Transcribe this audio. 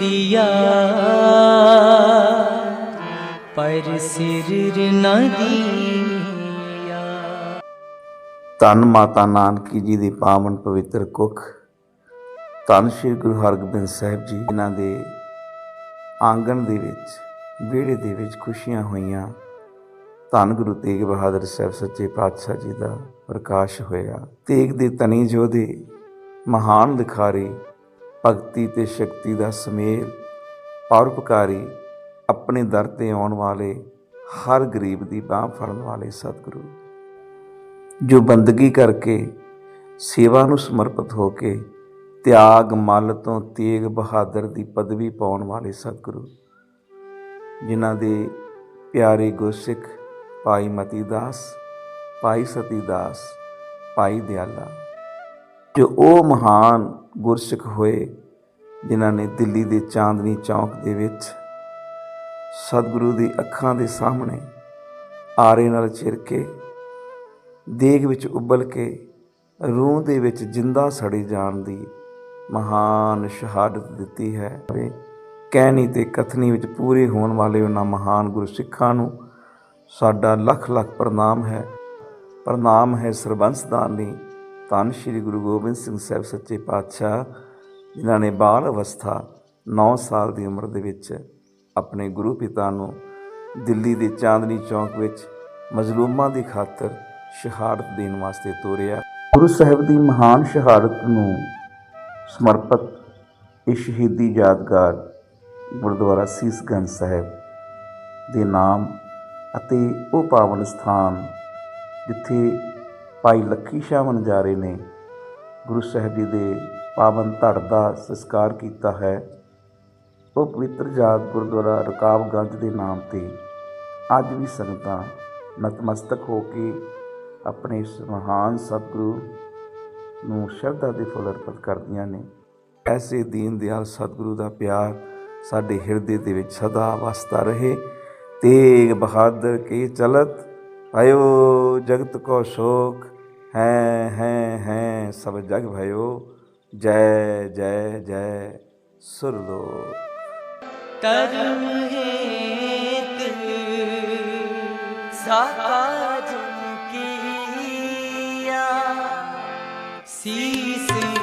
दिया पर सिर न दिया ਧੰਨ ਮਾਤਾ ਨਾਨਕੀ ਜੀ ਦੀ ਪਾਵਨ ਪਵਿੱਤਰ ਕੁੱਖ ਧੰਨ ਸ੍ਰੀ ਗੁਰੂ ਹਰਗੋਬਿੰਦ ਸਾਹਿਬ ਜੀ ਇਹਨਾਂ ਦੇ ਆਂਗਣ ਦੇ ਵਿੱਚ ਵਿਹੜੇ ਦੇ ਵਿੱਚ ਖੁਸ਼ੀਆਂ ਹੋਈਆਂ ਧੰਨ ਗੁਰੂ ਤੇਗ ਬਹਾਦਰ ਸਾਹਿਬ ਸੱਚੇ ਪਾਤਸ਼ਾਹ ਜੀ ਦਾ ਪ੍ਰਕਾਸ਼ ਹੋਇਆ ਤੇਗ ਦੇ ਤਨੀ ਜੋਧੇ ਮਹਾਨ ਲਿਖਾਰੀ ਭਗਤੀ ਤੇ ਸ਼ਕਤੀ ਦਾ ਸਮੇਲ, ਪਰਉਪਕਾਰੀ ਆਪਣੇ ਦਰ ਤੇ ਆਉਣ ਵਾਲੇ ਹਰ ਗਰੀਬ ਦੀ ਬਾਹ ਫੜਨ ਵਾਲੇ ਸਤਿਗੁਰੂ। ਜੋ ਬੰਦਗੀ ਕਰਕੇ ਸੇਵਾ ਨੂੰ ਸਮਰਪਿਤ ਹੋ ਕੇ ਤਿਆਗ, ਮਲ ਤੋਂ ਤੇਗ ਬਹਾਦਰ ਦੀ ਪਦਵੀ ਪਾਉਣ ਵਾਲੇ ਸਤਿਗੁਰੂ, ਜਿਨ੍ਹਾਂ ਦੇ ਪਿਆਰੇ ਗੁਰਸਿੱਖ ਭਾਈ ਮਤੀ ਦਾਸ, ਭਾਈ ਸਤੀ ਦਾਸ, ਭਾਈ ਦਿਆਲਾ। ਜੋ ਉਹ ਮਹਾਨ ਗੁਰਸਿੱਖ ਹੋਏ, ਜਿਨ੍ਹਾਂ ਨੇ ਦਿੱਲੀ ਦੇ ਚਾਂਦਨੀ ਚੌਕ ਦੇ ਵਿੱਚ ਸਤਿਗੁਰੂ ਦੀ ਅੱਖਾਂ ਦੇ ਸਾਹਮਣੇ ਆਰੇ ਨਾਲ ਚਿਰ ਕੇ, ਦੇਗ ਵਿੱਚ ਉਬਲ ਕੇ, ਰੂਹ ਦੇ ਵਿੱਚ ਜਿੰਦਾ ਸੜੀ ਜਾਣ ਦੀ ਮਹਾਨ ਸ਼ਹਾਦਤ ਦਿੱਤੀ ਹੈ। ਤੇ ਕਹਿਣੀ ਤੇ ਕਥਨੀ ਵਿੱਚ ਪੂਰੇ ਹੋਣ ਵਾਲੇ ਉਹਨਾਂ ਮਹਾਨ ਗੁਰਸਿੱਖਾਂ ਨੂੰ ਸਾਡਾ ਲੱਖ ਲੱਖ ਪ੍ਰਣਾਮ ਹੈ। ਪ੍ਰਣਾਮ ਹੈ ਸਰਬੰਸਦਾਨੀ ਧੰਨ ਸ਼੍ਰੀ ਗੁਰੂ ਗੋਬਿੰਦ ਸਿੰਘ ਸਾਹਿਬ ਸੱਚੇ ਪਾਤਸ਼ਾਹ, ਜਿਨ੍ਹਾਂ ਨੇ ਬਾਲ ਅਵਸਥਾ 9 ਸਾਲ ਦੀ ਉਮਰ ਦੇ ਵਿੱਚ ਆਪਣੇ ਗੁਰੂ ਪਿਤਾ ਨੂੰ ਦਿੱਲੀ ਦੇ ਚਾਂਦਨੀ ਚੌਕ ਵਿੱਚ ਮਜ਼ਲੂਮਾਂ ਦੀ ਖਾਤਰ ਸ਼ਹਾਦਤ ਦੇਣ ਵਾਸਤੇ ਤੋਰਿਆ। ਗੁਰੂ ਸਾਹਿਬ ਦੀ ਮਹਾਨ ਸ਼ਹਾਦਤ ਨੂੰ ਸਮਰਪਿਤ ਇਹ ਸ਼ਹੀਦੀ ਯਾਦਗਾਰ ਗੁਰਦੁਆਰਾ ਸੀਸਗੰਜ ਸਾਹਿਬ ਦੇ ਨਾਮ ਅਤੇ ਉਹ ਪਾਵਨ ਸਥਾਨ ਜਿੱਥੇ ਭਾਈ ਲੱਖੀ ਸ਼ਾਹ ਵਣਜਾਰੇ ਨੇ, ਗੁਰੂ ਸਾਹਿਬ ਜੀ ਦੇ ਪਾਵਨ ਧੜ ਦਾ ਸੰਸਕਾਰ ਕੀਤਾ ਹੈ। ਉਹ ਪਵਿੱਤਰ ਜਾਤ ਗੁਰਦੁਆਰਾ ਰਕਾਬਗੰਜ ਦੇ ਨਾਮ ਤੇ ਅੱਜ ਵੀ ਸੰਗਤਾਂ ਨਤਮਸਤਕ ਹੋ ਕੇ ਆਪਣੇ ਇਸ ਮਹਾਨ ਸਤਿਗੁਰੂ ਨੂੰ ਸ਼ਰਧਾ ਦੇ ਫੁੱਲ ਅਰਪਿਤ ਕਰਦੀਆਂ ਨੇ। ਐਸੇ ਦੀਨ ਦਿਆਲ ਸਤਿਗੁਰੂ ਦਾ ਪਿਆਰ ਸਾਡੇ ਹਿਰਦੇ ਦੇ ਵਿੱਚ ਸਦਾ ਵਸਦਾ ਰਹੇ। ਤੇਗ ਬਹਾਦਰ ਕੀ ਚਲਤ ਭਇਓ ਜਗਤ ਕੋ ਸ਼ੋਕ हैं हैं हैं सब जग भयो। जय जय जय सुर लो हेत सीस